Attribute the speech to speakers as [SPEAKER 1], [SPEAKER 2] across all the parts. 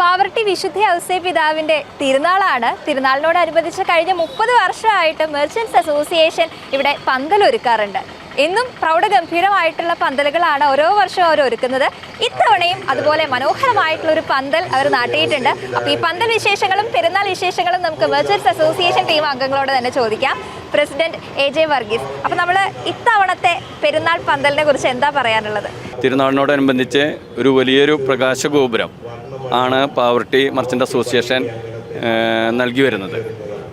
[SPEAKER 1] പാവർട്ടി വിശുദ്ധ ഔസേ പിതാവിന്റെ തിരുനാളാണ്. തിരുനാളിനോടനുബന്ധിച്ച് കഴിഞ്ഞ മുപ്പത് വർഷമായിട്ട് മെർച്ചൻസ് അസോസിയേഷൻ ഇവിടെ പന്തലൊരുക്കാറുണ്ട്. എന്നും പ്രൗഢഗംഭീരമായിട്ടുള്ള പന്തലുകളാണ് ഓരോ വർഷവും അവർ ഒരുക്കുന്നത്. ഇത്തവണയും അതുപോലെ മനോഹരമായിട്ടുള്ള ഒരു പന്തൽ അവർ നാട്ടിയിട്ടുണ്ട്. അപ്പോൾ ഈ പന്തൽ വിശേഷങ്ങളും പെരുന്നാൾ വിശേഷങ്ങളും നമുക്ക് മെർച്ചൻസ് അസോസിയേഷൻ ടീം അംഗങ്ങളോട് തന്നെ ചോദിക്കാം. പ്രസിഡന്റ് എ ജെ വർഗീസ് അപ്പോൾ നമ്മൾ ഇത്തവണത്തെ പെരുന്നാൾ പന്തലിനെ കുറിച്ച് എന്താ പറയാനുള്ളത്?
[SPEAKER 2] തിരുനാളിനോടനുബന്ധിച്ച് ഒരു വലിയൊരു പ്രകാശഗോപുരം ആണ് പാവർട്ടി മർച്ചന്റ് അസോസിയേഷൻ നൽകി വരുന്നത്.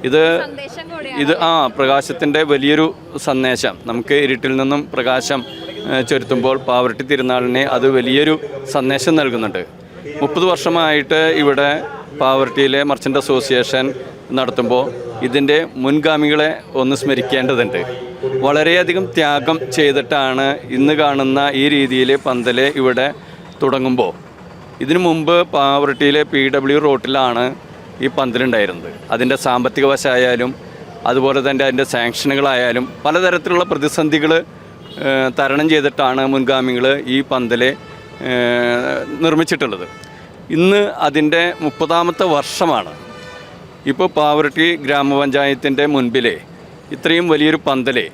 [SPEAKER 2] ഇത് ഇത് ആ പ്രകാശത്തിന്റെ വലിയൊരു സന്ദേശം. നമുക്ക് ഇരുട്ടിൽ നിന്നും പ്രകാശം ചൊരുത്തുമ്പോൾ പാവർട്ടി തിരുനാളിനെ അത് വലിയൊരു സന്ദേശം നൽകുന്നുണ്ട്. മുപ്പത് വർഷമായിട്ട് ഇവിടെ പാവർട്ടിയിലെ മർച്ചന്റ് അസോസിയേഷൻ നടത്തുമ്പോൾ ഇതിന്റെ മുൻഗാമികളെ ഒന്ന് സ്മരിക്കേണ്ടതുണ്ട്. വളരെയധികം ത്യാഗം ചെയ്തിട്ടാണ് ഇന്ന് കാണുന്ന ഈ രീതിയിൽ പന്തൽ ഇവിടെ തുടങ്ങുമ്പോൾ. ഇതിനു മുമ്പ് പാവറട്ടിയിലെ പി ഡബ്ല്യു റോട്ടിലാണ് ഈ പന്തലുണ്ടായിരുന്നത്. അതിന്റെ സാമ്പത്തിക വശമായാലും അതുപോലെ തന്നെ അതിന്റെ സാങ്ഷനുകളായാലും പലതരത്തിലുള്ള പ്രതിസന്ധികൾ തരണം ചെയ്തിട്ടാണ് മുൻഗാമികൾ ഈ പന്തൽ നിർമ്മിച്ചിട്ടുള്ളത്. ഇന്ന് അതിന്റെ മുപ്പതാമത്തെ വർഷമാണ്. ഇപ്പോൾ പാവറട്ടി ഗ്രാമപഞ്ചായത്തിന്റെ മുൻപിലെ ഇത്രയും വലിയൊരു പന്തലെ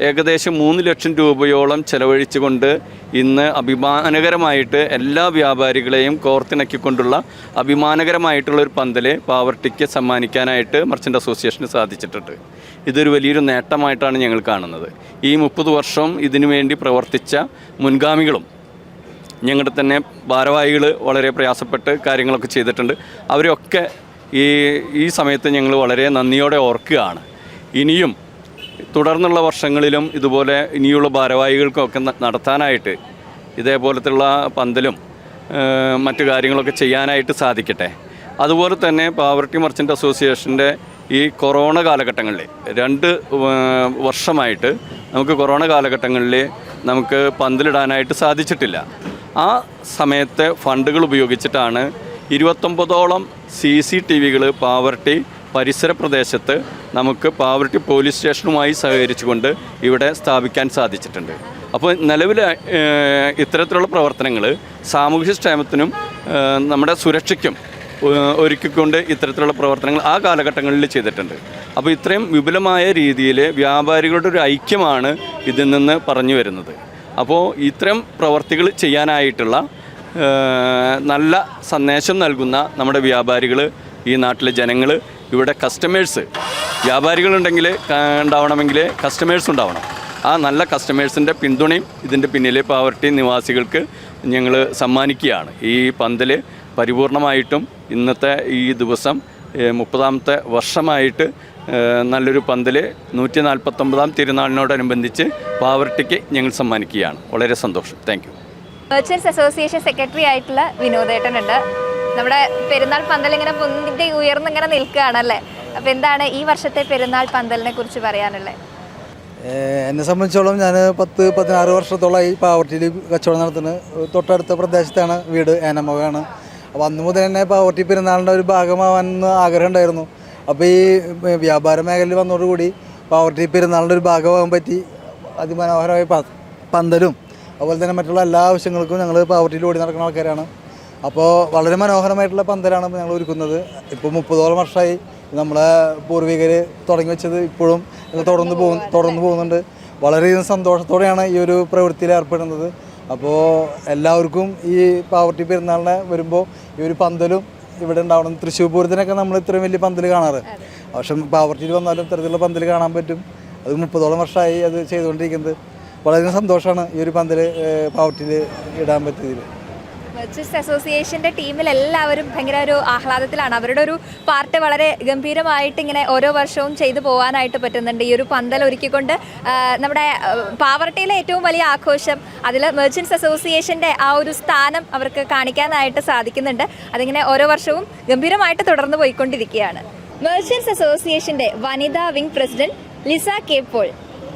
[SPEAKER 2] ഏകദേശം മൂന്ന് ലക്ഷം രൂപയോളം ചെലവഴിച്ചുകൊണ്ട് ഇന്ന് അഭിമാനകരമായിട്ട് എല്ലാ വ്യാപാരികളെയും കോർത്തിണക്കിക്കൊണ്ടുള്ള അഭിമാനകരമായിട്ടുള്ള ഒരു പന്തൽ പാവർട്ടിക്ക് സമ്മാനിക്കാനായിട്ട് മർച്ചന്റ് അസോസിയേഷന് സാധിച്ചിട്ടുണ്ട്. ഇതൊരു വലിയൊരു നേട്ടമായിട്ടാണ് ഞങ്ങൾ കാണുന്നത്. ഈ മുപ്പത് വർഷം ഇതിനു വേണ്ടി പ്രവർത്തിച്ച മുൻഗാമികളും ഞങ്ങളുടെ തന്നെ ഭാരവാഹികൾ വളരെ പ്രയാസപ്പെട്ട് കാര്യങ്ങളൊക്കെ ചെയ്തിട്ടുണ്ട്. അവരെയൊക്കെ ഈ ഈ സമയത്ത് ഞങ്ങൾ വളരെ നന്ദിയോടെ ഓർക്കുകയാണ്. ഇനിയും തുടർന്നുള്ള വർഷങ്ങളിലും ഇതുപോലെ ഇനിയുള്ള ഭാരവാഹികൾക്കൊക്കെ നടത്താനായിട്ട് ഇതേപോലത്തുള്ള പന്തലും മറ്റു കാര്യങ്ങളൊക്കെ ചെയ്യാനായിട്ട് സാധിക്കട്ടെ. അതുപോലെ തന്നെ പാവർട്ടി മർച്ചന്റ് അസോസിയേഷന്റെ ഈ കൊറോണ കാലഘട്ടങ്ങളിൽ രണ്ട് വർഷമായിട്ട് നമുക്ക് കൊറോണ കാലഘട്ടങ്ങളിൽ നമുക്ക് പന്തലിടാനായിട്ട് സാധിച്ചിട്ടില്ല. ആ സമയത്തെ ഫണ്ടുകൾ ഉപയോഗിച്ചിട്ടാണ് ഇരുപത്തൊമ്പതോളം സി സി ടി വികൾ പാവർട്ടി പരിസര പ്രദേശത്ത് നമുക്ക് പാവർട്ടി പോലീസ് സ്റ്റേഷനുമായി സഹകരിച്ചുകൊണ്ട് ഇവിടെ സ്ഥാപിക്കാൻ സാധിച്ചിട്ടുണ്ട്. അപ്പോൾ നിലവിൽ ഇത്തരത്തിലുള്ള പ്രവർത്തനങ്ങൾ സാമൂഹ്യ ക്ഷേമത്തിനും നമ്മുടെ സുരക്ഷയ്ക്കും ഒരുക്കിക്കൊണ്ട് ഇത്തരത്തിലുള്ള പ്രവർത്തനങ്ങൾ ആ കാലഘട്ടങ്ങളിൽ ചെയ്തിട്ടുണ്ട്. അപ്പോൾ ഇത്രയും വിപുലമായ രീതിയിൽ വ്യാപാരികളുടെ ഒരു ഐക്യമാണ് ഇതിൽ നിന്ന് പറഞ്ഞു വരുന്നത്. അപ്പോൾ ഇത്തരം പ്രവർത്തികൾ ചെയ്യാനായിട്ടുള്ള നല്ല സന്ദേശം നൽകുന്ന നമ്മുടെ വ്യാപാരികൾ ഈ നാട്ടിലെ ജനങ്ങൾ ഇവിടെ കസ്റ്റമേഴ്സ് വ്യാപാരികളുണ്ടെങ്കിൽ ഉണ്ടാവണമെങ്കിൽ കസ്റ്റമേഴ്സ് ഉണ്ടാവണം. ആ നല്ല കസ്റ്റമേഴ്സിന്റെ പിന്തുണയും ഇതിന്റെ പിന്നിലെ പാവർട്ടി നിവാസികൾക്ക് ഞങ്ങൾ സമ്മാനിക്കുകയാണ്. ഈ പന്തൽ പരിപൂർണമായിട്ടും ഇന്നത്തെ ഈ ദിവസം മുപ്പതാമത്തെ വർഷമായിട്ട് നല്ലൊരു പന്തൽ നൂറ്റി നാൽപ്പത്തൊമ്പതാം തിരുനാളിനോടനുബന്ധിച്ച് പാവർട്ടിക്ക് ഞങ്ങൾ സമ്മാനിക്കുകയാണ്. വളരെ സന്തോഷം. താങ്ക് യു
[SPEAKER 1] അസോസിയേഷൻ സെക്രട്ടറി ആയിട്ടുള്ള വിനോദേട്ടനുണ്ട്. നമ്മുടെ പെരുന്നാൾ പന്തൽ ഇങ്ങനെ പൊന്തി ഉയർന്നിങ്ങനെ നിൽക്കുകയാണല്ലേ? അപ്പോൾ എന്താണ് ഈ വർഷത്തെ പെരുന്നാൾ പന്തലിനെ കുറിച്ച് പറയാനുള്ളത്
[SPEAKER 3] എന്നെ സംബന്ധിച്ചോളം ഞാൻ പത്ത് പതിനാറ് ഈ പാവർട്ടിയിൽ കച്ചവടം നടത്തുന്നത് തൊട്ടടുത്ത പ്രദേശത്താണ് വീട് ഏനമകമാണ് അപ്പോൾ അന്ന് മുതൽ തന്നെ പാവർട്ടി പെരുന്നാളിന്റെ ഒരു ഭാഗമാവാൻ ആഗ്രഹം ഉണ്ടായിരുന്നു. അപ്പോൾ ഈ വ്യാപാര മേഖലയിൽ വന്നതോടുകൂടി പാവർട്ടി പെരുന്നാളിന്റെ ഒരു ഭാഗമാകാൻ പറ്റി. അതിമനോഹരമായ പന്തലും അതുപോലെ തന്നെ മറ്റുള്ള എല്ലാ ആവശ്യങ്ങൾക്കും ഞങ്ങൾ പാവർട്ടിയിൽ ഓടി നടക്കുന്ന ആൾക്കാരാണ്. അപ്പോൾ വളരെ മനോഹരമായിട്ടുള്ള പന്തലാണ് ഞങ്ങൾ ഒരുക്കുന്നത്. ഇപ്പോൾ മുപ്പതോളം വർഷമായി നമ്മളെ പൂർവികർ തുടങ്ങി വെച്ചത് ഇപ്പോഴും തുടർന്ന് പോകും തുടർന്ന് പോകുന്നുണ്ട്. വളരെയധികം സന്തോഷത്തോടെയാണ് ഈ ഒരു പ്രവൃത്തിയിൽ ഏർപ്പെടുന്നത്. അപ്പോൾ എല്ലാവർക്കും ഈ പാവർട്ടി പെരുന്നാളിനെ വരുമ്പോൾ ഈ ഒരു പന്തലും ഇവിടെ ഉണ്ടാവണം. തൃശ്ശൂർ പൂരത്തിനൊക്കെ നമ്മൾ ഇത്രയും വലിയ പന്തൽ കാണാറ്. പക്ഷെ പാവർട്ടിയിൽ വന്നാലും ഇത്തരത്തിലുള്ള പന്തൽ കാണാൻ പറ്റും. അത് മുപ്പതോളം വർഷമായി അത് ചെയ്തുകൊണ്ടിരിക്കുന്നത്. വളരെയധികം സന്തോഷമാണ് ഈ ഒരു പന്തൽ പാവർട്ടിയിൽ ഇടാൻ പറ്റിയതിൽ.
[SPEAKER 1] മെർച്ചൻസ് അസോസിയേഷന്റെ ടീമിൽ എല്ലാവരും ഭയങ്കര ഒരു ആഹ്ലാദത്തിലാണ്. അവരുടെ ഒരു പാർട്ട് വളരെ ഗംഭീരമായിട്ട് ഇങ്ങനെ ഓരോ വർഷവും ചെയ്തു പോകാനായിട്ട് പറ്റുന്നുണ്ട്. ഈ ഒരു പന്തൽ ഒരുക്കിക്കൊണ്ട് നമ്മുടെ പാവർട്ടിയിലെ ഏറ്റവും വലിയ ആഘോഷം അതിൽ മെർച്ചൻസ് അസോസിയേഷന്റെ ആ ഒരു സ്ഥാനം അവർക്ക് കാണിക്കാനായിട്ട് സാധിക്കുന്നുണ്ട്. അതിങ്ങനെ ഓരോ വർഷവും ഗംഭീരമായിട്ട് തുടർന്ന് പോയിക്കൊണ്ടിരിക്കുകയാണ്. മെർച്ചൻസ് അസോസിയേഷന്റെ വനിതാ wing president Lisa K Paul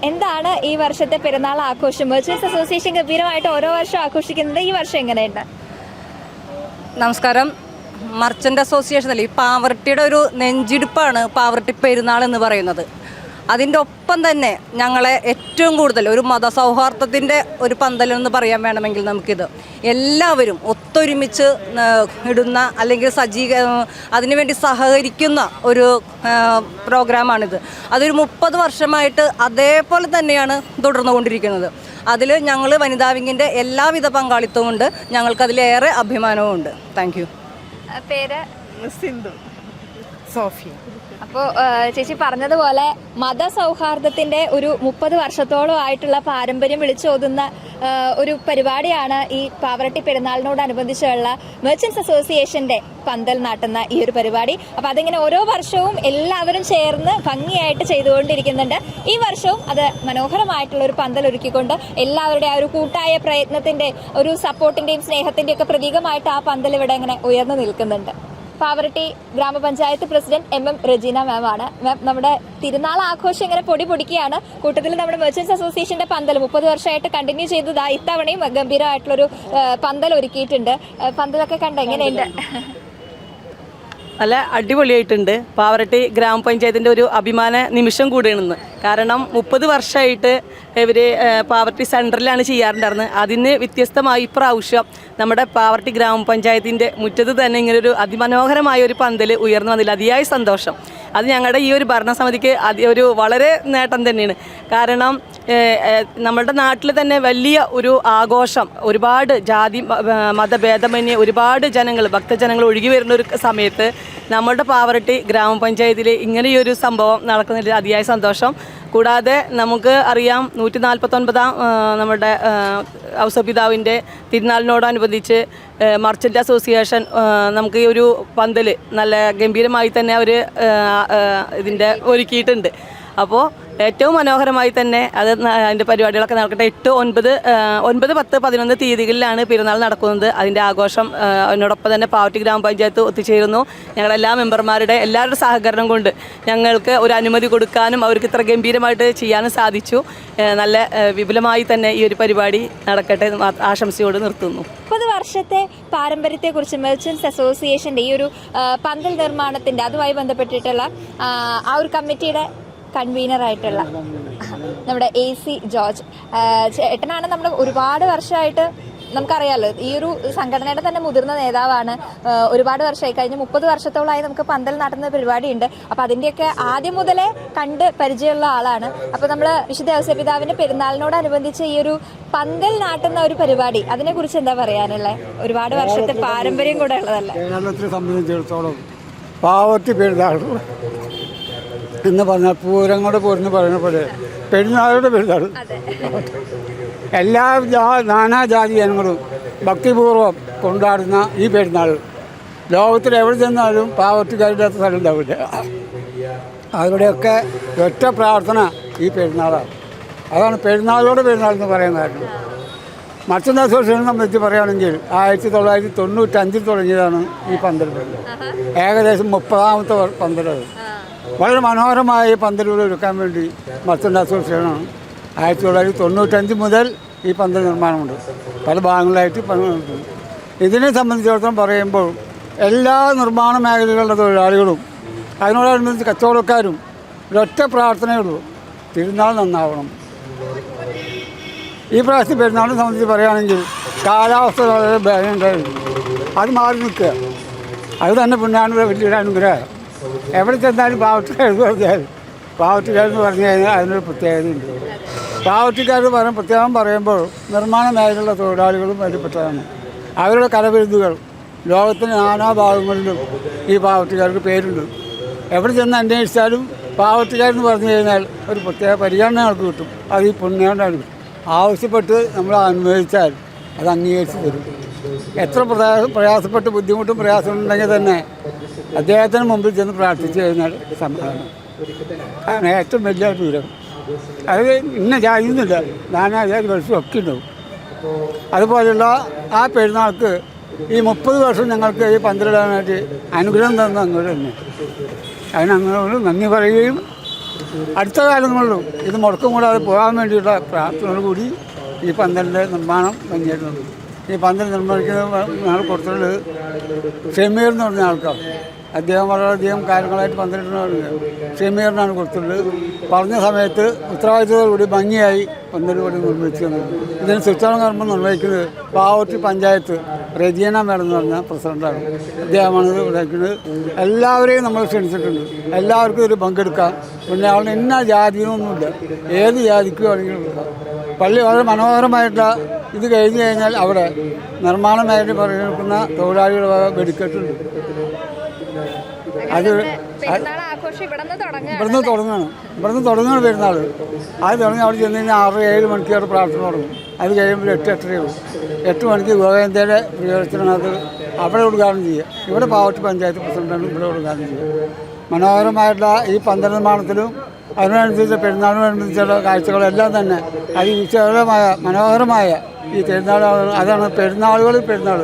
[SPEAKER 1] എന്താണ് ഈ വർഷത്തെ പെരുന്നാൾ ആഘോഷം? മെർച്ചൻസ് അസോസിയേഷൻ ഗംഭീരമായിട്ട് ഓരോ വർഷം ആഘോഷിക്കുന്നത് ഈ വർഷം എങ്ങനെയുണ്ട്?
[SPEAKER 4] നമസ്കാരം. മർച്ചന്റ് അസോസിയേഷൻ അല്ലേ? ഈ പാവർട്ടിയുടെ ഒരു നെഞ്ചിടിപ്പാണ് പാവർട്ടി പെരുന്നാൾ എന്ന് പറയുന്നത്. അതിന്റെ ഒപ്പം തന്നെ ഞങ്ങളെ ഏറ്റവും കൂടുതൽ ഒരു മതസൗഹാർദ്ദത്തിന്റെ ഒരു പന്തലെന്ന് പറയാൻ വേണമെങ്കിൽ നമുക്കിത്. എല്ലാവരും ഒത്തൊരുമിച്ച് ഇടുന്ന അല്ലെങ്കിൽ സജ്ജീക അതിനുവേണ്ടി സഹകരിക്കുന്ന ഒരു പ്രോഗ്രാമാണിത്. അതൊരു മുപ്പത് വർഷമായിട്ട് അതേപോലെ തന്നെയാണ് തുടർന്നുകൊണ്ടിരിക്കുന്നത്. അതിൽ ഞങ്ങൾ വനിതാ വിങ്ങിന്റെ എല്ലാവിധ പങ്കാളിത്തവും ഉണ്ട്. ഞങ്ങൾക്കതിലേറെ അഭിമാനവും ഉണ്ട്. താങ്ക് യു
[SPEAKER 1] പേര്
[SPEAKER 5] സിന്ധു. സോഫിയ
[SPEAKER 1] അപ്പോൾ ചേച്ചി പറഞ്ഞതുപോലെ മതസൗഹാർദ്ദത്തിന്റെ ഒരു മുപ്പത് വർഷത്തോളം ആയിട്ടുള്ള പാരമ്പര്യം വിളിച്ചോതുന്ന ഒരു പരിപാടിയാണ് ഈ പാവറട്ടി പെരുന്നാളിനോടനുബന്ധിച്ചുള്ള മെർച്ചൻസ് അസോസിയേഷന്റെ പന്തൽ നാട്ടുന്ന ഈ ഒരു പരിപാടി. അപ്പോൾ അതിങ്ങനെ ഓരോ വർഷവും എല്ലാവരും ചേർന്ന് ഭംഗിയായിട്ട് ചെയ്തുകൊണ്ടിരിക്കുന്നുണ്ട്. ഈ വർഷവും അത് മനോഹരമായിട്ടുള്ള ഒരു പന്തൽ ഒരുക്കിക്കൊണ്ട് എല്ലാവരുടെ ആ ഒരു കൂട്ടായ പ്രയത്നത്തിന്റെ ഒരു സപ്പോർട്ടിന്റെയും സ്നേഹത്തിന്റെയും ഒക്കെ പ്രതീകമായിട്ട് ആ പന്തൽ ഇവിടെ ഇങ്ങനെ ഉയർന്നു നിൽക്കുന്നുണ്ട്. Pavaratty grama panchayat president M M Regina ma'am ആണ്. മാം നമ്മുടെ തിരുനാൾ ആഘോഷം ഇങ്ങനെ പൊടി പൊടിക്കുകയാണ്. കൂട്ടത്തിൽ നമ്മുടെ മെർച്ചൻസ് അസോസിയേഷന്റെ പന്തൽ മുപ്പത് വർഷമായിട്ട് കണ്ടിന്യൂ ചെയ്തതാ. ഇത്തവണയും ഗംഭീരമായിട്ടുള്ളൊരു പന്തൽ ഒരുക്കിയിട്ടുണ്ട്. പന്തലൊക്കെ കണ്ട? എങ്ങനെയുണ്ട്?
[SPEAKER 6] നല്ല അടിപൊളിയായിട്ടുണ്ട്. പാവറട്ടി ഗ്രാമപഞ്ചായത്തിന്റെ ഒരു അഭിമാന നിമിഷം കൂടിയാണെന്ന്. കാരണം മുപ്പത് വർഷമായിട്ട് ഇവർ പാവർട്ടി സെന്ററിലാണ് ചെയ്യാറുണ്ടായിരുന്നത് അതിന് വ്യത്യസ്തമായി ഇപ്രാവശ്യം നമ്മുടെ പാവർട്ടി ഗ്രാമപഞ്ചായത്തിന്റെ മുറ്റത്ത് തന്നെ ഇങ്ങനൊരു അതിമനോഹരമായ ഒരു പന്തൽ ഉയർന്നു വന്നതിൽ അതിയായ സന്തോഷം. അത് ഞങ്ങളുടെ ഈ ഒരു ഭരണസമിതിക്ക് അതി ഒരു വളരെ നേട്ടം തന്നെയാണ്. കാരണം നമ്മുടെ നാട്ടിൽ തന്നെ വലിയ ഒരു ആഘോഷം ഒരുപാട് ജാതി മതഭേദമന്യ ഒരുപാട് ജനങ്ങൾ ഭക്തജനങ്ങൾ ഒഴുകി വരുന്ന ഒരു സമയത്ത് നമ്മളുടെ പാവറട്ടി ഗ്രാമപഞ്ചായത്തിൽ ഇങ്ങനെയൊരു സംഭവം നടക്കുന്നതിൽ അതിയായ സന്തോഷം. കൂടാതെ നമുക്ക് അറിയാം നൂറ്റി നാൽപ്പത്തൊൻപതാം നമ്മുടെ ഔസപിതാവിന്റെ തിരുനാളിനോടനുബന്ധിച്ച് മർച്ചന്റ് അസോസിയേഷൻ നമുക്ക് ഈ ഒരു പന്തൽ നല്ല ഗംഭീരമായി തന്നെ അവർ ഇതിന്റെ ഒരുക്കിയിട്ടുണ്ട്. അപ്പോൾ ഏറ്റവും മനോഹരമായി തന്നെ അത് അതിന്റെ പരിപാടികളൊക്കെ നടക്കട്ടെ. എട്ട് ഒൻപത് ഒൻപത് പത്ത് പതിനൊന്ന് തീയതികളിലാണ് പെരുന്നാൾ നടക്കുന്നത്. അതിന്റെ ആഘോഷം അതിനോടൊപ്പം തന്നെ പാവട്ടി ഗ്രാമപഞ്ചായത്ത് ഒത്തുചേരുന്നു. ഞങ്ങളെല്ലാ മെമ്പർമാരുടെ എല്ലാവരുടെ സഹകരണം കൊണ്ട് ഞങ്ങൾക്ക് ഒരു അനുമതി കൊടുക്കാനും അവർക്ക് ഇത്ര ഗംഭീരമായിട്ട് ചെയ്യാനും സാധിച്ചു. നല്ല വിപുലമായി തന്നെ ഈ ഒരു പരിപാടി നടക്കട്ടെ ആശംസയോട് നിർത്തുന്നു.
[SPEAKER 1] മുപ്പത് വർഷത്തെ പാരമ്പര്യത്തെക്കുറിച്ച് മെർച്ചൻസ് അസോസിയേഷന്റെ ഈ ഒരു പന്തൽ നിർമ്മാണത്തിന്റെ അതുമായി ബന്ധപ്പെട്ടിട്ടുള്ള ആ ഒരു കമ്മിറ്റിയുടെ കൺവീനർ ആയിട്ടുള്ള നമ്മുടെ എ സി ജോർജ്. ചേട്ടനാണ് നമ്മൾ ഒരുപാട് വർഷമായിട്ട് നമുക്കറിയാലോ ഈ ഒരു സംഘടനയുടെ തന്നെ മുതിർന്ന നേതാവാണ്. ഒരുപാട് വർഷമായി കഴിഞ്ഞ മുപ്പത് വർഷത്തോളമായി നമുക്ക് പന്തൽ നടത്തുന്ന പരിപാടിയുണ്ട്. അപ്പൊ അതിന്റെയൊക്കെ ആദ്യം മുതലേ കണ്ട് പരിചയമുള്ള ആളാണ്. അപ്പൊ നമ്മൾ വിശുദ്ധ ഔസപിതാവിന്റെ പെരുന്നാളിനോടനുബന്ധിച്ച് ഈ ഒരു പന്തൽ നാട്ടുന്ന ഒരു പരിപാടി അതിനെക്കുറിച്ച് എന്താ പറയാനുള്ളത് ഒരുപാട് വർഷത്തെ പാരമ്പര്യം കൂടെ ഉള്ളതല്ലേ?
[SPEAKER 7] കേരളത്തിനെ സംബന്ധിച്ചിടത്തോളം പാവത്തി പെരുന്നാൾ എന്ന് പറഞ്ഞാൽ പൂരങ്ങളുടെ പൂരെന്ന് പറയുന്ന പോലെ പെരുന്നാളുടെ പെരുന്നാൾ. എല്ലാ ജാ- നാനാജാതി ജനങ്ങളും ഭക്തിപൂർവം കൊണ്ടാടുന്ന ഈ പെരുന്നാൾ. ലോകത്തിൽ എവിടെ ചെന്നാലും പാവത്തിക്കാരുടെ സ്ഥലം ഉണ്ടാവില്ല. അവരുടെയൊക്കെ ഒറ്റ പ്രാർത്ഥന ഈ പെരുന്നാളാണ്. അതാണ് പെരുന്നാളോട് പെരുന്നാൾ എന്ന് പറയുന്ന കാരണം മറ്റൊന്ന് അസോസിയേഷൻ സംബന്ധിച്ച് പറയുകയാണെങ്കിൽ ആയിരത്തി തൊള്ളായിരത്തി തൊണ്ണൂറ്റഞ്ചിൽ തുടങ്ങിയതാണ് ഈ പന്തൽ ഏകദേശം മുപ്പതാമത്തെ പന്തലത് വളരെ മനോഹരമായ പന്തലുകൾ ഒരുക്കാൻ വേണ്ടി മർച്ചന്റ് അസോസിയേഷനാണ്. ആയിരത്തി തൊള്ളായിരത്തി തൊണ്ണൂറ്റഞ്ച് മുതൽ ഈ പന്തൽ നിർമ്മാണമുണ്ട്. പല ഭാഗങ്ങളായിട്ട് പണിതുണ്ട് ഇതിനെ സംബന്ധിച്ചിടത്തോളം പറയുമ്പോൾ എല്ലാ നിർമ്മാണ മേഖലകളുടെ തൊഴിലാളികളും അതിനോടനുബന്ധിച്ച് കച്ചവടക്കാരും ഒരൊറ്റ പ്രാർത്ഥനയുള്ളൂ തിരുനാൾ നന്നാവണം. ഈ പ്രാവശ്യം പെരുന്നാളിനെ സംബന്ധിച്ച് പറയുകയാണെങ്കിൽ കാലാവസ്ഥ വളരെ ഭയങ്കരമായിരുന്നു അത് മാറി നിൽക്കുക. അത് തന്നെ പിന്നാണ് വലിയൊരു അനുഗ്രഹം. എവിടെ ചെന്നാലും പാവത്തുകാർ എന്ന് പറഞ്ഞാൽ പാവത്തുകാർ പറഞ്ഞു കഴിഞ്ഞാൽ അതിനൊരു പ്രത്യേകതയുണ്ട് പാവത്തുകാർ പറയാൻ പ്രത്യേകം പറയുമ്പോൾ നിർമ്മാണ മേഖലയിലുള്ള തൊഴിലാളികളും അതിൽപ്പെട്ടതാണ് അവരുടെ കലവിരുന്നുകൾ ലോകത്തിന്റെ നാനാ ഭാഗങ്ങളിലും ഈ പാവത്തുകാർക്ക് പേരുണ്ട്. എവിടെ ചെന്ന് അന്വേഷിച്ചാലും പാവത്തുകാരെന്ന് പറഞ്ഞു കഴിഞ്ഞാൽ ഒരു പ്രത്യേക പരിഗണന അവർക്ക് കിട്ടും. അത് ഈ പുണ്യകൊണ്ടാണ് ആവശ്യപ്പെട്ട് നമ്മൾ അന്വേഷിച്ചാൽ അത് അംഗീകരിച്ച് തരും. എത്ര പ്രയാസ പ്രയാസപ്പെട്ട് ബുദ്ധിമുട്ടും പ്രയാസവും ഉണ്ടെങ്കിൽ തന്നെ അദ്ദേഹത്തിന് മുമ്പിൽ ചെന്ന് പ്രാർത്ഥിച്ചു കഴിഞ്ഞാൽ സമാധാനം. അതാണ് ഏറ്റവും വലിയ ദൂരം. അത് ഇന്ന ജാതിയൊന്നുമില്ല. നാനാ ജാതി ഒക്കെ ഉണ്ടാവും. അതുപോലെയുള്ള ആ പെരുന്നാൾക്ക് ഈ മുപ്പത് വർഷം ഞങ്ങൾക്ക് ഈ പന്ത്രണ്ടാനായിട്ട് അനുഗ്രഹം തന്ന അങ്ങോട്ട് തന്നെ. അതിന് അങ്ങോട്ട് നന്ദി പറയുകയും അടുത്ത കാലങ്ങളിലും ഇത് മുടക്കം കൂടാതെ പോകാൻ വേണ്ടിയുള്ള പ്രാർത്ഥനയോടുകൂടി ഈ പന്തലിന്റെ നിർമ്മാണം ഭംഗിയായിട്ടുണ്ട് ഈ പന്തൽ നിർമ്മിക്കുന്ന കൊടുത്തിട്ടുള്ളത് ഷമീർ എന്ന് പറഞ്ഞ ആൾക്കാർ. അദ്ദേഹം വളരെയധികം കാര്യങ്ങളായിട്ട് പന്തലിട്ടുണ്ട് ഷമീറിനാണ് കൊടുത്തിട്ടുള്ളത്. പറഞ്ഞ സമയത്ത് ഉത്തരവാദിത്തത്തോടുകൂടി ഭംഗിയായി പന്തൽ കൂടി നിർമ്മിച്ചു തന്നത് ഇതിന് ശുചീകരണ കർമ്മം നിർവഹിക്കുന്നത് പാവറ്റി പഞ്ചായത്ത് റെജീന മേഡം എന്ന് പറഞ്ഞ പ്രസിഡന്റാണ്. അദ്ദേഹമാണ് ഇത് എല്ലാവരെയും നമ്മൾ ക്ഷണിച്ചിട്ടുണ്ട്. എല്ലാവർക്കും ഇതിൽ പങ്കെടുക്കാം. പിന്നെ അവിടെ ഇന്ന ജാതിയൊന്നുമില്ല. ഏത് ജാതിക്കും വേണമെങ്കിലും പള്ളി വളരെ മനോഹരമായിട്ടുള്ള ഇത് കഴിഞ്ഞു കഴിഞ്ഞാൽ അവിടെ നിർമ്മാണ മേഖല പറഞ്ഞിരിക്കുന്ന തൊഴിലാളികളുടെ വക വെടിക്കെട്ടുണ്ട്. അത് ഇവിടുന്ന് തുടങ്ങാണ് ഇവിടുന്ന് തുടങ്ങുകയാണ്. പെരുന്നാൾ. അത് തുടങ്ങി അവിടെ ചെന്ന് കഴിഞ്ഞാൽ ആറ് ഏഴ് മണിക്ക് അവിടെ പ്രാർത്ഥന തുടങ്ങും. അത് കഴിയുമ്പോൾ എട്ട് എട്ടരയാവും. എട്ട് മണിക്ക് ഗോവേന്ദ്രയുടെ പ്രിയോജനം അത് അവിടെ ഉദ്ഘാടനം ചെയ്യുക. ഇവിടെ പാവറ്റ് പഞ്ചായത്ത് പ്രസിഡന്റാണ് ഇവിടെ ഉദ്ഘാടനം ചെയ്യുക. മനോഹരമായിട്ടുള്ള ഈ പന്തൽ നിർമ്മാണത്തിലും അതിനനുസരിച്ച് പെരുന്നാളിനനുസരിച്ചുള്ള കാഴ്ചകളെല്ലാം തന്നെ അതിവിശകരമായ മനോഹരമായ ഈ പെരുന്നാളുകൾ അതാണ് പെരുന്നാളുകൾ പെരുന്നാൾ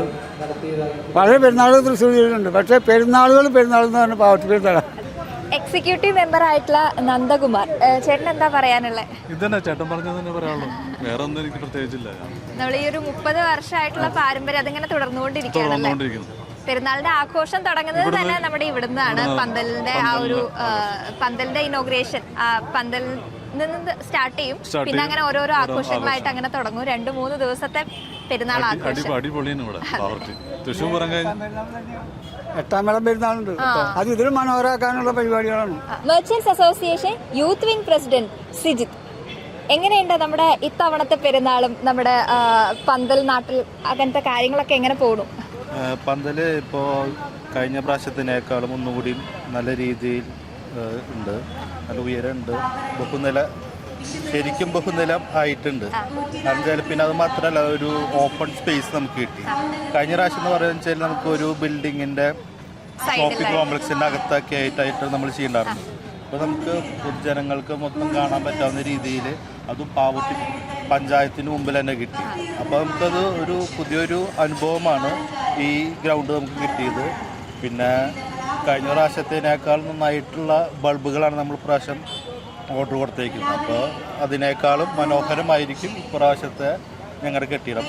[SPEAKER 7] പഴയ പെരുന്നാളുകൾ തൃശ്ശൂർ ജില്ലയിലുണ്ട് പക്ഷേ പെരുന്നാളുകൾ പെരുന്നാൾ എന്ന് പറഞ്ഞാൽ പാവത്തി പെരുന്നാളാണ്
[SPEAKER 1] എക്സിക്യൂട്ടീവ് മെമ്പർ ആയിട്ടുള്ള നന്ദകുമാർ. ചേട്ടൻ എന്താ പറയാനുള്ളത്
[SPEAKER 8] ഇതന്നെ ചേട്ടൻ പറഞ്ഞത് തന്നെ പറയാനുള്ളൂ. വേറെ ഒന്നും എനിക്ക് പ്രത്യേകിച്ചില്ല.
[SPEAKER 1] നമ്മൾ ഈ ഒരു മുപ്പത് വർഷമായിട്ടുള്ള പാരമ്പര്യം അതിങ്ങനെ
[SPEAKER 8] തുടർന്നുകൊണ്ടിരിക്കുകയാണ്
[SPEAKER 1] പെരുന്നാളിന്റെ ആഘോഷം തുടങ്ങുന്നത് തന്നെ നമ്മുടെ ഇവിടുന്നാണ്. പന്തലിന്റെ ആ ഒരു പന്തലിന്റെ ഇനോഗ്രേഷൻ പന്തലിൽ നിന്ന് സ്റ്റാർട്ട് ചെയ്യും. പിന്നെ അങ്ങനെ ഓരോരോ ആഘോഷങ്ങളായിട്ട് അങ്ങനെ തുടങ്ങും. രണ്ട് മൂന്ന് ദിവസത്തെ പെരുന്നാൾ ആഘോഷം.
[SPEAKER 8] തൃശ്ശൂർ
[SPEAKER 7] എട്ടാം മേളം പെരുന്നാളുണ്ട്. അത് ഇതിൽ മനോഹരമാക്കാനുള്ള പരിപാടികളാണ്.
[SPEAKER 1] Merchants association youth wing president Sijith എങ്ങനെയുണ്ട് നമ്മുടെ ഇത്തവണത്തെ പെരുന്നാളും നമ്മുടെ പന്തൽ നാട്ടിൽ അങ്ങനത്തെ കാര്യങ്ങളൊക്കെ എങ്ങനെ പോകണം
[SPEAKER 9] പന്തൽ ഇപ്പോ കഴിഞ്ഞ പ്രാവശ്യത്തിനേക്കാളും ഒന്നുകൂടി നല്ല രീതിയിൽ ഉണ്ട്. നല്ല ഉയരമുണ്ട്. ബഹുനില ശരിക്കും ബഹുനിലം ആയിട്ടുണ്ട്. എന്നുവെച്ചാൽ പിന്നെ അത് മാത്രമല്ല ഒരു ഓപ്പൺ സ്പേസ് നമുക്ക് കിട്ടി. കഴിഞ്ഞ പ്രാവശ്യം എന്ന് പറയുന്നത് വെച്ചാൽ നമുക്ക് ഒരു ബിൽഡിങ്ങിന്റെ ഷോപ്പിംഗ് കോംപ്ലക്സിന്റെ അകത്തൊക്കെ ആയിട്ടായിട്ട് നമ്മൾ ചെയ്യണ്ടായിരുന്നു. അപ്പോൾ നമുക്ക് പൊതുജനങ്ങൾക്ക് മൊത്തം കാണാൻ പറ്റാവുന്ന രീതിയിൽ അതും പാവത്തി പഞ്ചായത്തിന് മുമ്പിൽ തന്നെ കിട്ടി. അപ്പോൾ നമുക്കത് ഒരു പുതിയൊരു അനുഭവമാണ് ഈ ഗ്രൗണ്ട് നമുക്ക് കിട്ടിയത്. പിന്നെ കഴിഞ്ഞ പ്രാവശ്യത്തിനേക്കാൾ നന്നായിട്ടുള്ള ബൾബുകളാണ് നമ്മൾ പ്രാവശ്യം ഓർഡർ കൊടുത്തേക്കുന്നത്. അപ്പോൾ അതിനേക്കാളും മനോഹരമായിരിക്കും ഇപ്രാവശ്യത്തെ ഞങ്ങളുടെ കെട്ടിടം.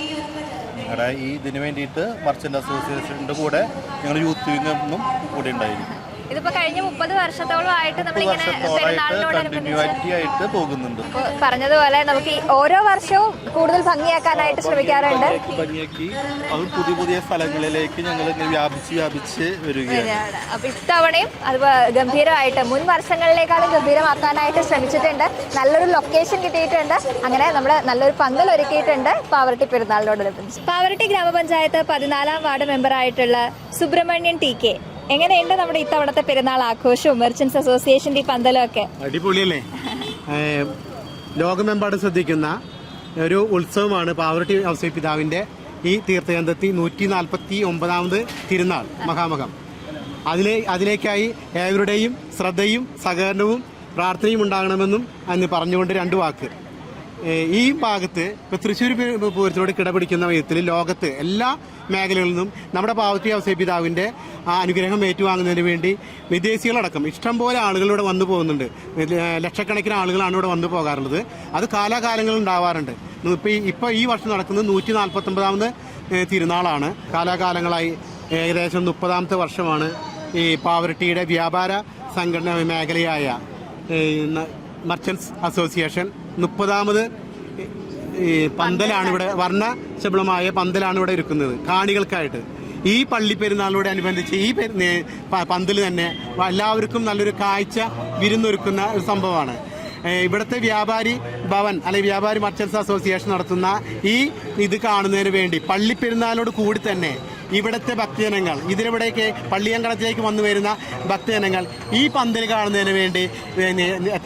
[SPEAKER 9] ഞങ്ങളുടെ ഈ ഇതിന് വേണ്ടിയിട്ട് മർച്ചന്റ് അസോസിയേഷന്റെ കൂടെ ഞങ്ങൾ യൂത്ത് വിങ്ങും കൂടെ ഉണ്ടായിരിക്കും.
[SPEAKER 1] ഇതിപ്പോ കഴിഞ്ഞ മുപ്പത് വർഷത്തോളമായിട്ട് നമ്മളിങ്ങനെ പെരുന്നാളിനോടനുബന്ധിച്ച്
[SPEAKER 9] ആയിട്ട് പോകുന്നുണ്ട്.
[SPEAKER 1] പറഞ്ഞതുപോലെ നമുക്ക് ഓരോ വർഷവും കൂടുതൽ ഭംഗിയാക്കാനായിട്ട് ശ്രമിക്കാറുണ്ട്.
[SPEAKER 9] ഭംഗിയാക്കി അതും പുതിയ പുതിയ സ്ഥലങ്ങളിലേക്ക് ഞങ്ങൾ വ്യാപിച്ച് വ്യാപിച്ച് വരികയാണ്.
[SPEAKER 1] അപ്പൊ ഇത്തവണയും അത് ഗംഭീരമായിട്ട് മുൻ വർഷങ്ങളിലേക്കാളും ഗംഭീരമാക്കാനായിട്ട് ശ്രമിച്ചിട്ടുണ്ട്. നല്ലൊരു ലൊക്കേഷൻ കിട്ടിയിട്ടുണ്ട്. അങ്ങനെ നമ്മൾ നല്ലൊരു പന്തൽ ഒരുക്കിയിട്ടുണ്ട് പാവറട്ടി പെരുന്നാളിനോടനുബന്ധിച്ച്. പാവറട്ടി ഗ്രാമപഞ്ചായത്ത് പതിനാലാം വാർഡ് മെമ്പറായിട്ടുള്ള സുബ്രഹ്മണ്യൻ ടി കെ. എങ്ങനെയുണ്ട് നമ്മുടെ ഇത്തവണത്തെ പെരുന്നാൾ ആഘോഷവും മെർച്ചൻസ് അസോസിയേഷന്റെ ഈ പന്തലും ഒക്കെ
[SPEAKER 10] അടിപൊളിയല്ലേ ലോകമെമ്പാടും ശ്രദ്ധിക്കുന്ന ഒരു ഉത്സവമാണ് പാവറട്ടി ഔസൈ പിതാവിന്റെ ഈ തീർത്ഥകന്ധത്തി നൂറ്റി നാൽപ്പത്തി ഒമ്പതാമത് തിരുനാൾ മഹാമഹം. അതിലെ അതിലേക്കായി ഏവരുടെയും ശ്രദ്ധയും സഹകരണവും പ്രാർത്ഥനയും ഉണ്ടാകണമെന്നും അന്ന് പറഞ്ഞുകൊണ്ട് രണ്ട് വാക്ക്. ഈ ഭാഗത്ത് ഇപ്പോൾ തൃശ്ശൂർ പൂരത്തിനോട് കിടപിടിക്കുന്ന വിധത്തിൽ ലോകത്ത് എല്ലാ മേഖലകളിൽ നിന്നും നമ്മുടെ പാവത്തി ഔസേ പിതാവിന്റെ ആ അനുഗ്രഹം ഏറ്റുവാങ്ങുന്നതിന് വേണ്ടി വിദേശികളടക്കം ഇഷ്ടംപോലെ ആളുകൾ ഇവിടെ വന്നു പോകുന്നുണ്ട്. ലക്ഷക്കണക്കിന് ആളുകളാണ് ഇവിടെ വന്നു പോകാറുള്ളത്. അത് കാലാകാലങ്ങളിൽ ഉണ്ടാവാറുണ്ട്. ഇപ്പോൾ ഇപ്പോൾ ഈ വർഷം നടക്കുന്നത് നൂറ്റി നാൽപ്പത്തൊമ്പതാമത് തിരുനാളാണ്. കാലാകാലങ്ങളായി ഏകദേശം മുപ്പതാമത്തെ വർഷമാണ് ഈ പാവറട്ടിയുടെ വ്യാപാര സംഘടന മേഖലയായ മർച്ചൻസ് അസോസിയേഷൻ മുപ്പതാമത് ഈ പന്തലാണ് ഇവിടെ വർണ ശബളമായ പന്തലാണ് ഇവിടെ ഇരിക്കുന്നത് കാണികൾക്കായിട്ട്. ഈ പള്ളി പെരുന്നാളിനോട് അനുബന്ധിച്ച് ഈ പന്തൽ തന്നെ എല്ലാവർക്കും നല്ലൊരു കാഴ്ച വിരുന്നൊരുക്കുന്ന ഒരു സംഭവമാണ്. ഇവിടുത്തെ വ്യാപാരി ഭവൻ അല്ലെങ്കിൽ വ്യാപാരി മർച്ചൻസ് അസോസിയേഷൻ നടത്തുന്ന ഈ ഇത് കാണുന്നതിന് വേണ്ടി പള്ളി പെരുന്നാളിനോട് കൂടി തന്നെ ഇവിടുത്തെ ഭക്തജനങ്ങൾ ഇതിലിവിടേക്ക് പള്ളിയങ്കണത്തിലേക്ക് വന്നു വരുന്ന ഭക്തജനങ്ങൾ ഈ പന്തൽ കാണുന്നതിന് വേണ്ടി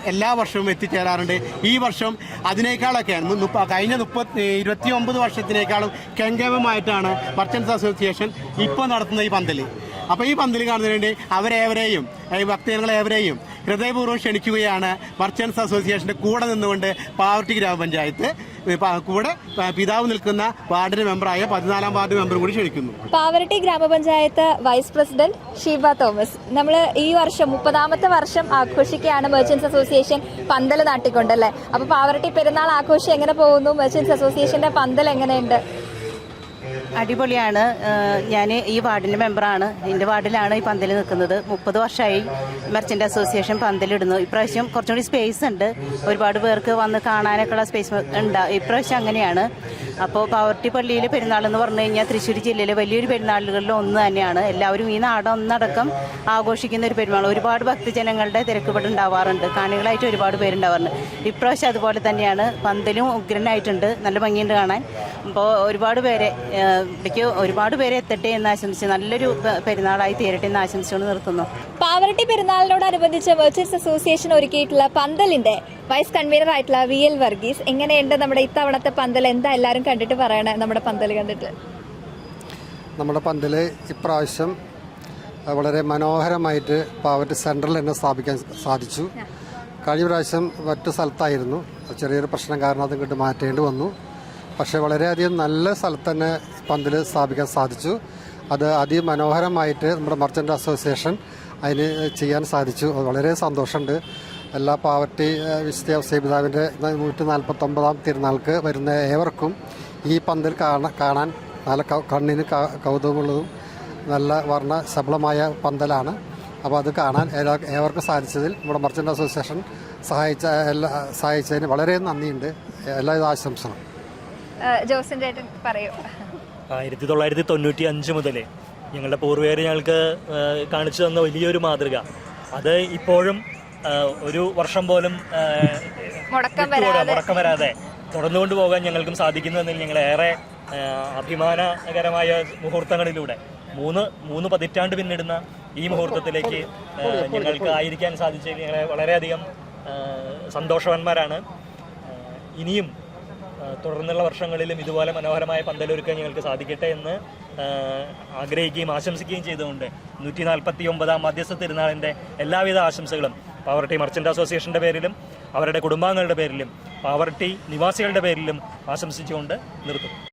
[SPEAKER 10] എല്ലാ വർഷവും എത്തിച്ചേരാറുണ്ട്. ഈ വർഷം അതിനേക്കാളൊക്കെയാണ്. കഴിഞ്ഞ മുപ്പത്തി ഇരുപത്തി ഒമ്പത് വർഷത്തിനേക്കാളും കെങ്കേമമായിട്ടാണ് മർച്ചൻസ് അസോസിയേഷൻ ഇപ്പോൾ നടത്തുന്ന ഈ പന്തൽ അപ്പോൾ ഈ പന്തൽ കാണുന്നതിന് വേണ്ടി അവരേവരെയും ഈ ഭക്തജനങ്ങളേവരെയും ഹൃദയപൂർവം ക്ഷണിക്കുകയാണ് മർച്ചൻസ് അസോസിയേഷന്റെ കൂടെ നിന്നുകൊണ്ട് പാവർട്ടി ഗ്രാമപഞ്ചായത്ത് കൂടെ പിതാവ് നിൽക്കുന്ന വാർഡിന് മെമ്പറായ പതിനാലാം വാർഡ് മെമ്പർ കൂടി ക്ഷണിക്കുന്നു.
[SPEAKER 1] പാവരട്ടി ഗ്രാമപഞ്ചായത്ത് വൈസ് പ്രസിഡന്റ് ഷീബ തോമസ്. നമ്മൾ ഈ വർഷം മുപ്പതാമത്തെ വർഷം ആഘോഷിക്കുകയാണ് മെർച്ചൻസ് അസോസിയേഷൻ പന്തൽ നാട്ടിക്കൊണ്ടല്ലേ അപ്പൊ പാവരട്ടി പെരുന്നാൾ ആഘോഷം എങ്ങനെ പോകുന്നു? മെർച്ചൻസ് അസോസിയേഷന്റെ പന്തൽ എങ്ങനെയുണ്ട്?
[SPEAKER 11] അടിപൊളിയാണ്. ഞാൻ ഈ വാർഡിന്റെ മെമ്പറാണ്. എന്റെ വാർഡിലാണ് ഈ പന്തൽ നിൽക്കുന്നത്. മുപ്പത് വർഷമായി മെർച്ചന്റ് അസോസിയേഷൻ പന്തലിടുന്നു. ഇപ്രാവശ്യം കുറച്ചും കൂടി സ്പേസ് ഉണ്ട്. ഒരുപാട് പേർക്ക് വന്ന് കാണാനൊക്കെ ഉള്ള സ്പേസ് ഉണ്ട് ഇപ്രാവശ്യം അങ്ങനെയാണ്. അപ്പോൾ പവർട്ടി പള്ളിയിൽ പെരുന്നാൾ എന്ന് പറഞ്ഞു കഴിഞ്ഞാൽ തൃശ്ശൂർ ജില്ലയിലെ വലിയൊരു പെരുന്നാളുകളിൽ ഒന്ന് തന്നെയാണ്. എല്ലാവരും ഈ നാടൊന്നടക്കം ആഘോഷിക്കുന്ന ഒരു പെരുന്നാൾ. ഒരുപാട് ഭക്തജനങ്ങളുടെ തിരക്കുപെട്ട് ഉണ്ടാവാറുണ്ട്. കാണികളായിട്ട് ഒരുപാട് പേരുണ്ടാവാറുണ്ട്. ഇപ്രാവശ്യം അതുപോലെ തന്നെയാണ്. പന്തലും ഉഗ്രനായിട്ടുണ്ട്. നല്ല ഭംഗിയുണ്ട് കാണാൻ. അപ്പോൾ ഒരുപാട് പേരെ ഇവിടേക്ക് ഒരുപാട് പേരെ എത്തട്ടെ എന്ന് ആശംസിച്ച് നല്ലൊരു പെരുന്നാളായി തീരട്ടെ എന്ന് ആശംസിച്ചുകൊണ്ട് നിർത്തുന്നു.
[SPEAKER 1] പാവറട്ടി പെരുന്നാളിനോടനുബന്ധിച്ച് മെർച്ചൻസ് അസോസിയേഷൻ ഒരുക്കിയിട്ടുള്ള പന്തലിന്റെ വൈസ് കൺവീനർ ആയിട്ടുള്ള വി എൽ വർഗീസ് എങ്ങനെയുണ്ട് നമ്മുടെ ഇത്തവണത്തെ പന്തൽ? എന്താ എല്ലാവരും കണ്ടിട്ട് പറയണേ? നമ്മുടെ പന്തൽ കണ്ടിട്ട്.
[SPEAKER 12] നമ്മുടെ പന്തൽ ഇപ്രാവശ്യം വളരെ മനോഹരമായിട്ട് പാവറട്ടി സെൻട്രൽ തന്നെ സ്ഥാപിക്കാൻ സാധിച്ചു. കഴിഞ്ഞ പ്രാവശ്യം മറ്റു സ്ഥലത്തായിരുന്നു. ചെറിയൊരു പ്രശ്നം കാരണം അത് ഇങ്ങോട്ട് മാറ്റേണ്ടി വന്നു. പക്ഷേ വളരെയധികം നല്ല സ്ഥലത്ത് തന്നെ പന്തൽ സ്ഥാപിക്കാൻ സാധിച്ചു. അത് അതിമനോഹരമായിട്ട് നമ്മുടെ മർച്ചന്റ് അസോസിയേഷൻ അതിന് ചെയ്യാൻ സാധിച്ചു. വളരെ സന്തോഷമുണ്ട്. എല്ലാ പാവർട്ടി വിശുദ്ധ സേബിതാവിന്റെ നൂറ്റി നാൽപ്പത്തൊമ്പതാം തിരുനാൾക്ക് വരുന്ന ഏവർക്കും ഈ പന്തൽ കാണാൻ നല്ല കണ്ണിന് കൗതുകമുള്ളതും നല്ല വർണ ശബളമായ പന്തലാണ്. അപ്പോൾ അത് കാണാൻ ഏവർക്കും സാധിച്ചതിൽ നമ്മുടെ മർച്ചന്റ് അസോസിയേഷൻ സഹായിച്ച എല്ലാ സഹായിച്ചതിന് വളരെ നന്ദിയുണ്ട്. എല്ലാവിധ ആശംസകളും.
[SPEAKER 1] ജോസിന്റെ പറയൂ.
[SPEAKER 13] ആയിരത്തി തൊള്ളായിരത്തി തൊണ്ണൂറ്റി അഞ്ച് മുതൽ ഞങ്ങളുടെ പൂർവികർ ഞങ്ങൾക്ക് കാണിച്ചു തന്ന വലിയൊരു മാതൃക. അത് ഇപ്പോഴും ഒരു വർഷം പോലും
[SPEAKER 1] മുടക്കം വരാതെ.
[SPEAKER 13] തുടർന്നുകൊണ്ട് പോകാൻ ഞങ്ങൾക്കും സാധിക്കുന്നു എന്നതിൽ ഞങ്ങൾ ഏറെ അഭിമാനകരമായ മുഹൂർത്തങ്ങളിലൂടെ മൂന്ന് മൂന്ന് പതിറ്റാണ്ട് പിന്നിടുന്ന ഈ മുഹൂർത്തത്തിലേക്ക് ഞങ്ങൾക്ക് ആയിരിക്കാൻ സാധിച്ചതിൽ ഞങ്ങളെ വളരെയധികം സന്തോഷവാന്മാരാണ്. ഇനിയും തുടർന്നുള്ള വർഷങ്ങളിലും ഇതുപോലെ മനോഹരമായ പന്തലൊരുക്കാൻ ഞങ്ങൾക്ക് സാധിക്കട്ടെ എന്ന് ആഗ്രഹിക്കുകയും ആശംസിക്കുകയും ചെയ്തുകൊണ്ട് നൂറ്റി നാൽപ്പത്തി ഒമ്പതാം മധ്യസ്ഥ തിരുനാളിന്റെ എല്ലാവിധ ആശംസകളും പാവർട്ടി മർച്ചന്റ് അസോസിയേഷന്റെ പേരിലും അവരുടെ കുടുംബാംഗങ്ങളുടെ പേരിലും പാവർട്ടി നിവാസികളുടെ പേരിലും ആശംസിച്ചുകൊണ്ട് നിർത്തും